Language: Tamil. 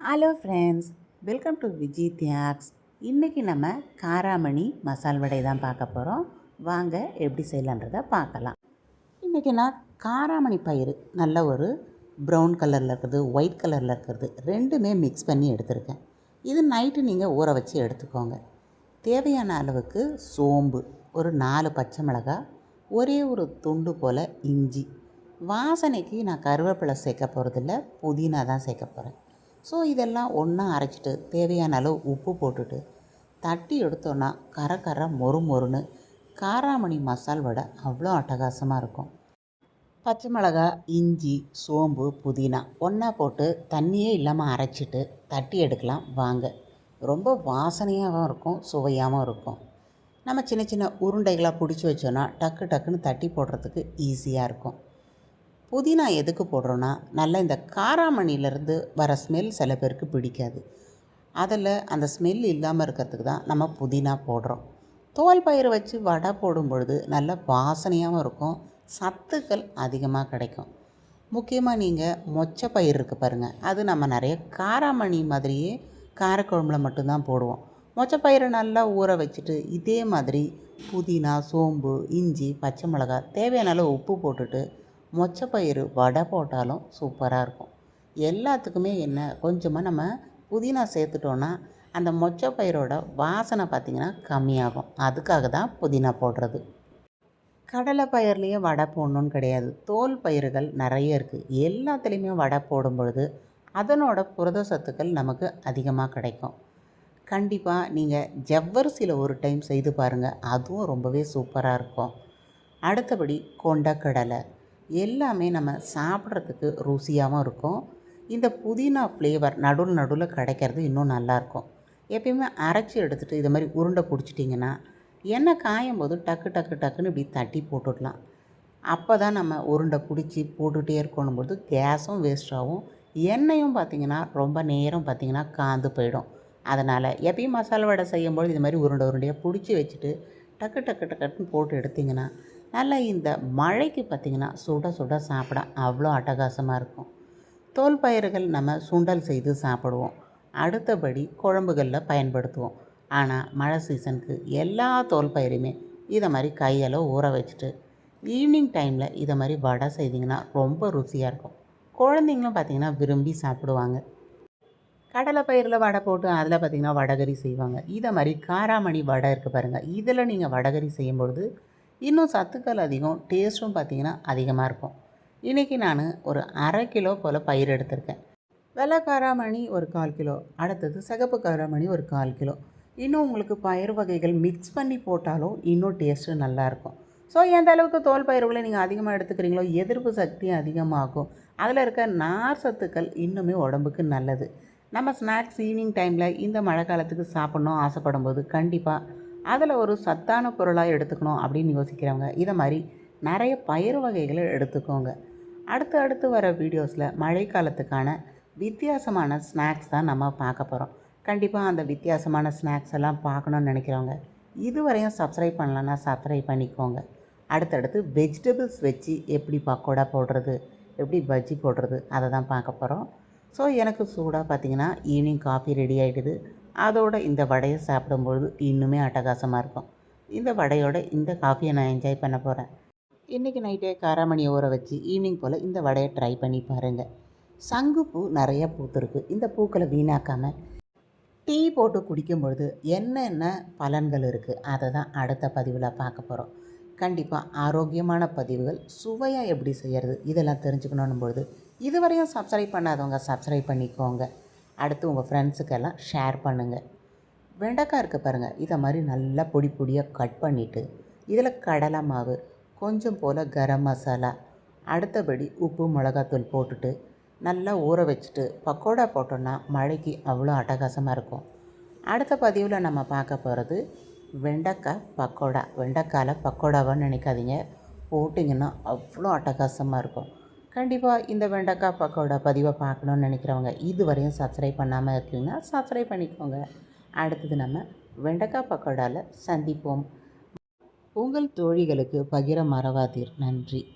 Hello friends welcome to Viji Thiyags இன்றைக்கி நம்ம காராமணி மசால் வடை தான் பார்க்க போகிறோம் வாங்க எப்படி செய்யலான்றதை பார்க்கலாம். இன்றைக்கி நான் காராமணி பயிறு நல்ல ஒரு ப்ரௌன் கலரில் இருக்கிறது ஒயிட் கலரில் இருக்கிறது ரெண்டுமே மிக்ஸ் பண்ணி எடுத்திருக்கேன். இது நைட்டு நீங்கள் ஊற வச்சு எடுத்துக்கோங்க. தேவையான அளவுக்கு சோம்பு ஒரு நாலு பச்சை மிளகாய் ஒரே ஒரு துண்டு போல் இஞ்சி. வாசனைக்கு நான் கருவேப்பிலை சேர்க்க போகிறதில்ல புதினா தான் சேர்க்க போகிறேன் ஸோ இதெல்லாம் ஒன்றா அரைச்சிட்டு தேவையான அளவு உப்பு போட்டுட்டு தட்டி எடுத்தோன்னா கரை கரை மொறு மொறுன்னு காராமணி மசால் வடை அவ்வளோ அட்டகாசமாக இருக்கும். பச்சை மிளகா இஞ்சி சோம்பு புதினா ஒன்றா போட்டு தண்ணியே இல்லாமல் அரைச்சிட்டு தட்டி எடுக்கலாம் வாங்க. ரொம்ப வாசனையாகவும் இருக்கும் சுவையாகவும் இருக்கும். நம்ம சின்ன சின்ன உருண்டைகளாக பிடிச்சி வச்சோன்னா டக்கு டக்குன்னு தட்டி போடுறதுக்கு ஈஸியாக இருக்கும். புதினா எதுக்கு போடுறோன்னா நல்லா இந்த காராமணிலேருந்து வர ஸ்மெல் சில பேருக்கு பிடிக்காது. அதில் அந்த ஸ்மெல் இல்லாமல் இருக்கிறதுக்கு தான் நம்ம புதினா போடுறோம். தோல் பயிர் வச்சு வடை போடும் பொழுது நல்ல வாசனையாகவும் இருக்கும் சத்துக்கள் அதிகமாக கிடைக்கும். முக்கியமாக நீங்கள் மொச்சை பயிர் இருக்குது பாருங்கள் அது நம்ம நிறைய காராமணி மாதிரியே காரக்குழம்புல மட்டும்தான் போடுவோம். மொச்சை பயிரை நல்லா ஊற வச்சுட்டு இதே மாதிரி புதினா சோம்பு இஞ்சி பச்சை மிளகாய் தேவையான அளவு உப்பு போட்டுட்டு மொச்சப்பயிறு வடை போட்டாலும் சூப்பராக இருக்கும். எல்லாத்துக்குமே என்ன கொஞ்சமாக நம்ம புதினா சேர்த்துட்டோன்னா அந்த மொச்சப்பயிரோட வாசனை பார்த்திங்கன்னா கம்மியாகும். அதுக்காக தான் புதினா போடுறது. கடலை பயிர்லேயே வடை போடணுன்னு கிடையாது. தோல் பயிர்கள் நிறைய இருக்குது எல்லாத்துலேயுமே வடை போடும் பொழுது அதனோட புரத சத்துக்கள் நமக்கு அதிகமாக கிடைக்கும். கண்டிப்பாக நீங்கள் ஜவ்வரிசியில் ஒரு டைம் செய்து பாருங்கள் அதுவும் ரொம்பவே சூப்பராக இருக்கும். அடுத்தபடி கொண்டக்கடலை. எல்லாமே நம்ம சாப்பிட்றதுக்கு ருசியாகவும் இருக்கும். இந்த புதினா ஃப்ளேவர் நடுவில் நடுவில் கிடைக்கிறது இன்னும் நல்லாயிருக்கும். எப்பயுமே அரைச்சி எடுத்துகிட்டு இது மாதிரி உருண்டை பிடிச்சிட்டிங்கன்னா எண்ணெய் காயும் போது டக்கு டக்கு டக்குன்னு இப்படி தட்டி போட்டுடலாம். அப்போ தான் நம்ம உருண்டை பிடிச்சி போட்டுகிட்டே இருக்கணும் போது கேஸும் வேஸ்ட் ஆகும். எண்ணெயும் பார்த்திங்கன்னா ரொம்ப நேரம் பார்த்திங்கன்னா காந்து போயிடும். அதனால் எப்பயும் மசாலா வடை செய்யும்போது இது மாதிரி உருண்டை உருண்டையாக பிடிச்சி வச்சுட்டு டக்கு டக்கு டக்குன்னு போட்டு எடுத்திங்கன்னா நல்லா இந்த மழைக்கு பார்த்திங்கன்னா சுட சுட சாப்பிட அவ்வளோ அட்டகாசமாக இருக்கும். தோல் பயிர்கள் நம்ம சுண்டல் செய்து சாப்பிடுவோம். அடுத்தபடி குழம்புகளில் பயன்படுத்துவோம். ஆனால் மழை சீசனுக்கு எல்லா தோல் பயிருமே இதை மாதிரி கையில் ஊற வச்சுட்டு ஈவினிங் டைமில் இதை மாதிரி வடை செய்திங்கன்னா ரொம்ப ருசியாக இருக்கும். குழந்தைங்களும் பார்த்திங்கன்னா விரும்பி சாப்பிடுவாங்க. கடலை பயிரில் வடை போட்டு அதில் பார்த்திங்கன்னா வடகரி செய்வாங்க. இதை மாதிரி காராமணி வடை இருக்குது பாருங்கள் இதில் நீங்கள் வடகரி செய்யும்பொழுது இன்னும் சத்துக்கள் அதிகம் டேஸ்ட்டும் பார்த்திங்கன்னா அதிகமாக இருக்கும். இன்றைக்கி நான் ஒரு அரை கிலோ போல் பயிர் எடுத்திருக்கேன். வெள்ளை காராமணி ஒரு கால் கிலோ அடுத்தது சிகப்பு காராமணி ஒரு கால் கிலோ. இன்னும் உங்களுக்கு பயிர் வகைகள் மிக்ஸ் பண்ணி போட்டாலும் இன்னும் டேஸ்ட்டு நல்லாயிருக்கும் ஸோ எந்த அளவுக்கு தோல் பயிர்களை நீங்கள் அதிகமாக எடுத்துக்கிறீங்களோ எதிர்ப்பு சக்தி அதிகமாகும். அதில் இருக்க நார் சத்துக்கள் இன்னுமே உடம்புக்கு நல்லது. நம்ம ஸ்நாக்ஸ் ஈவினிங் டைமில் இந்த மழை காலத்துக்கு சாப்பிட்ணும் ஆசைப்படும் போது கண்டிப்பாக அதில் ஒரு சத்தான பொருளாக எடுத்துக்கணும் அப்படின்னு யோசிக்கிறவங்க இதை மாதிரி நிறைய பயிர் வகைகளை எடுத்துக்கோங்க. அடுத்து அடுத்து வர வீடியோஸில் மழைக்காலத்துக்கான வித்தியாசமான ஸ்நாக்ஸ் தான் நம்ம பார்க்க போகிறோம். கண்டிப்பாக அந்த வித்தியாசமான ஸ்நாக்ஸ் எல்லாம் பார்க்கணுன்னு நினைக்கிறவங்க இதுவரையும் சப்ஸ்கிரைப் பண்ணலன்னா சப்ஸ்கிரைப் பண்ணிக்கோங்க. அடுத்தடுத்து வெஜிடபிள்ஸ் வச்சு எப்படி பக்கோடா போடுறது எப்படி பஜ்ஜி போடுறது அதை தான் பார்க்க போகிறோம். ஸோ எனக்கு சூடாக பார்த்தீங்கன்னா ஈவினிங் காஃபி ரெடி ஆகிடுது. அதோட இந்த வடையை சாப்பிடும்பொழுது இன்னுமே அட்டகாசமாக இருக்கும். இந்த வடையோட இந்த காஃபியை நான் என்ஜாய் பண்ண போகிறேன் இன்றைக்கி நைட்டே காராமணி ஊற வச்சு ஈவினிங் போல் இந்த வடையை ட்ரை பண்ணி பாருங்கள் சங்குப்பூ நிறைய பூத்துருக்கு. இந்த பூக்களை வீணாக்காமல் டீ போட்டு குடிக்கும்பொழுது என்னென்ன பலன்கள் இருக்குது அதை தான் அடுத்த பதிவில் பார்க்க போகிறோம் கண்டிப்பாக ஆரோக்கியமான பதிவுகள் சுவையாக எப்படி செய்கிறது இதெல்லாம் தெரிஞ்சுக்கணும் பொழுது இதுவரையும் சப்ஸ்கிரைப் பண்ணாதவங்க சப்ஸ்கிரைப் பண்ணிக்கோங்க. அடுத்து உங்கள் ஃப்ரெண்ட்ஸுக்கெல்லாம் ஷேர் பண்ணுங்கள் வெண்டைக்காய் இருக்குது பாருங்கள் இதை மாதிரி நல்லா பொடி பொடியாக கட் பண்ணிவிட்டு இதில் கடலை மாவு கொஞ்சம் போல் கரம் மசாலா அடுத்தபடி உப்பு மிளகாத்தூள் போட்டுட்டு நல்லா ஊற வச்சுட்டு பக்கோடா போட்டோன்னா மழைக்கு அவ்வளோ அட்டகாசமாக இருக்கும். அடுத்த பதிவில் நம்ம பார்க்க போகிறது வெண்டைக்காய் பக்கோடா. வெண்டைக்காயில் பக்கோடாவான்னு நினைக்காதீங்க. போட்டிங்கன்னா அவ்வளோ அட்டகாசமாக இருக்கும். கண்டிப்பாக இந்த வெண்டைக்காய் பக்கோடா பதிவை பார்க்கணுன்னு நினைக்கிறவங்க இதுவரையும் சப்ஸ்கிரைப் பண்ணாமல் இருக்கீங்கன்னா சப்ஸ்கிரைப் பண்ணிக்கோங்க. அடுத்தது நம்ம வெண்டைக்காய் பக்கோடாவில் சந்திப்போம். உங்கள் தோழிகளுக்கு பகிர மறவாதீர். நன்றி.